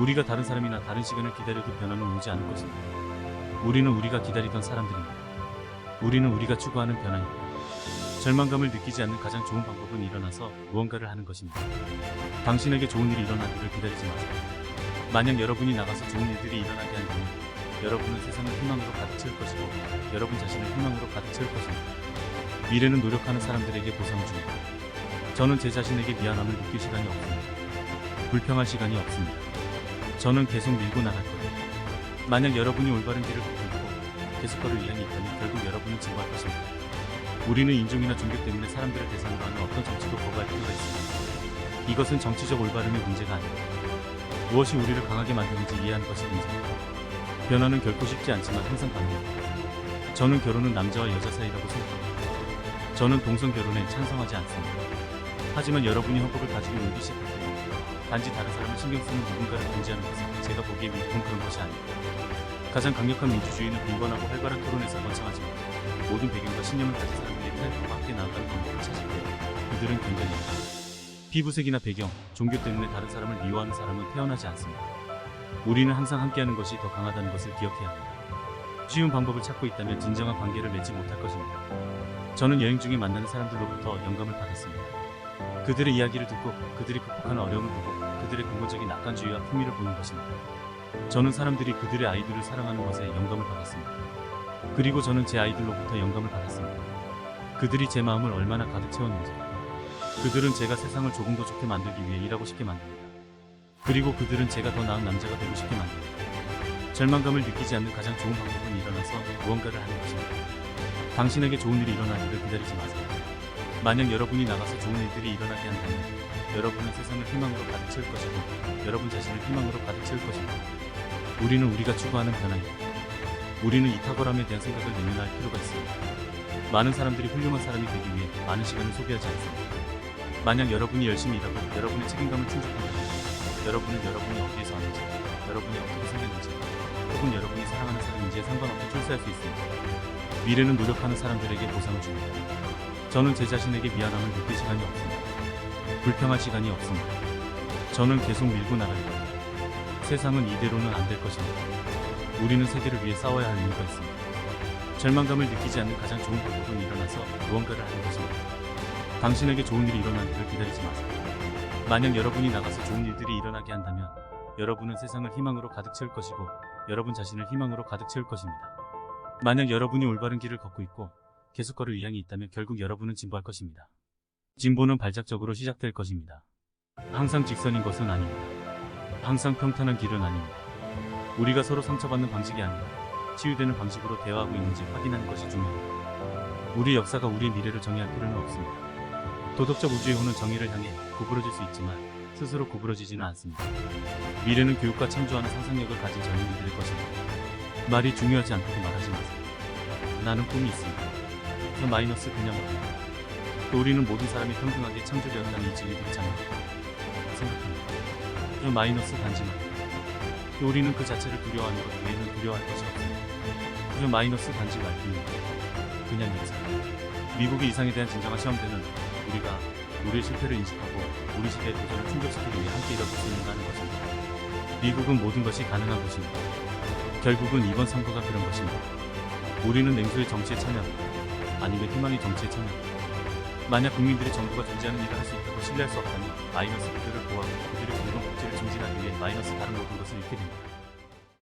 우리가 다른 사람이나 다른 시간을 기다려도 변화는 오지 않을 것입니다. 우리는 우리가 기다리던 사람들입니다. 우리는 우리가 추구하는 변화입니다. 절망감을 느끼지 않는 가장 좋은 방법은 일어나서 무언가를 하는 것입니다. 당신에게 좋은 일이 일어나기를 기다리지 마세요. 만약 여러분이 나가서 좋은 일들이 일어나게 한다면 여러분은 세상을 희망으로 가득 채울 것이고 여러분 자신을 희망으로 가득 채울 것입니다. 미래는 노력하는 사람들에게 보상을 줍니다. 저는 제 자신에게 미안함을 느낄 시간이 없습니다. 불평할 시간이 없습니다. 저는 계속 밀고 나갈 거예요. 만약 여러분이 올바른 길을 걷고 계속 걸을 의향이 있다면 결국 여러분은 증거할 것입니다. 우리는 인종이나 종교 때문에 사람들을 대상으로 하는 어떤 정치도 거부할 필요가 있습니다. 이것은 정치적 올바름의 문제가 아닙니다. 무엇이 우리를 강하게 만드는지 이해하는 것이 문제입니다. 변화는 결코 쉽지 않지만 항상 가능합니다. 저는 결혼은 남자와 여자 사이라고 생각합니다. 저는 동성 결혼에 찬성하지 않습니다. 하지만 여러분이 헌법을 가지고 놀기 시작할 때 단지 다른 사람을 신경 쓰는 누군가를 공지하는 것은 제가 보기에 위협한 그런 것이 아닙니다. 가장 강력한 민주주의는 빈번하고 활발한 토론에서 번창하지만 모든 배경과 신념을 가진 사람들이 타협과 함께 나아가는 방법을 찾을 때 그들은 견뎌냅니다. 피부색이나 배경, 종교 때문에 다른 사람을 미워하는 사람은 태어나지 않습니다. 우리는 항상 함께하는 것이 더 강하다는 것을 기억해야 합니다. 쉬운 방법을 찾고 있다면 진정한 관계를 맺지 못할 것입니다. 저는 여행 중에 만나는 사람들로부터 영감을 받았습니다. 그들의 이야기를 듣고 그들이 극복하는 어려움을 보고 그들의 근본적인 낙관주의와 품위를 보는 것입니다. 저는 사람들이 그들의 아이들을 사랑하는 것에 영감을 받았습니다. 그리고 저는 제 아이들로부터 영감을 받았습니다. 그들이 제 마음을 얼마나 가득 채웠는지. 그들은 제가 세상을 조금 더 좋게 만들기 위해 일하고 싶게 만듭니다. 그리고 그들은 제가 더 나은 남자가 되고 싶게 만듭니다. 절망감을 느끼지 않는 가장 좋은 방법은 일어나서 무언가를 하는 것입니다. 당신에게 좋은 일이 일어나기를 기다리지 마세요. 만약 여러분이 나가서 좋은 일들이 일어나게 한다면 여러분은 세상을 희망으로 가득 채울 것이고 여러분 자신을 희망으로 가득 채울 것입니다. 우리는 우리가 추구하는 변화입니다. 우리는 이 탁월함에 대한 생각을 내면할 필요가 있습니다. 많은 사람들이 훌륭한 사람이 되기 위해 많은 시간을 소비하지 않습니다. 만약 여러분이 열심히 일하고 여러분의 책임감을 충족한다면 여러분은 여러분이 어디에서 왔는지 여러분이 어떻게 생겼는지 혹은 여러분이 사랑하는 사람인지에 상관없이 출세할 수 있습니다. 미래는 노력하는 사람들에게 보상을 줍니다. 저는 제 자신에게 미안함을 느낄 시간이 없습니다. 불평할 시간이 없습니다. 저는 계속 밀고 나갈 거예요. 세상은 이대로는 안 될 것입니다. 우리는 세계를 위해 싸워야 할 이유가 있습니다. 절망감을 느끼지 않는 가장 좋은 방법은 일어나서 무언가를 하는 것입니다. 당신에게 좋은 일이 일어나기를 기다리지 마세요. 만약 여러분이 나가서 좋은 일들이 일어나게 한다면 여러분은 세상을 희망으로 가득 채울 것이고 여러분 자신을 희망으로 가득 채울 것입니다. 만약 여러분이 올바른 길을 걷고 있고 계속 걸을 의향이 있다면 결국 여러분은 진보할 것입니다. 진보는 발작적으로 시작될 것입니다. 항상 직선인 것은 아닙니다. 항상 평탄한 길은 아닙니다. 우리가 서로 상처받는 방식이 아니라 치유되는 방식으로 대화하고 있는지 확인하는 것이 중요합니다. 우리 역사가 우리의 미래를 정의할 필요는 없습니다. 도덕적 우주의 혼은 정의를 향해 구부러질 수 있지만 스스로 구부러지지는 않습니다. 미래는 교육과 창조하는 상상력을 가진 젊은이들의 것입니다. 말이 중요하지 않다고 말하지 마세요. 나는 꿈이 있습니다. 저 마이너스 없다. 또 우리는 모든 사람이 평등하게 창조되었다는 이 진리들이 장합니다. 생각합니다. 저 마이너스 단지 말. 또 우리는 그 자체를 두려워하는 것 외에는 두려워할 것이 없습니다. 저 마이너스 단지 말뿐입니다. 그냥 인사. 미국의 이상에 대한 진정한 시험대는 우리가 우리의 실패를 인식하고 우리 시대의 도전을 충족시키기 위해 함께 일어설 수 있는다는 것입니다. 미국은 모든 것이 가능한 곳입니다. 결국은 이번 선거가 그런 것입니다. 우리는 냉소의 정치에 참여합니다. 아니면 희망의 정치에 참여합니다. 만약 국민들이 정부가 존재하는 일을 할 수 있다고 신뢰할 수 없다면 마이너스 그들을 보호하고 그들의 공동 복지를 증진하기 위해 마이너스 다른 모든 것을 잃게 됩니다.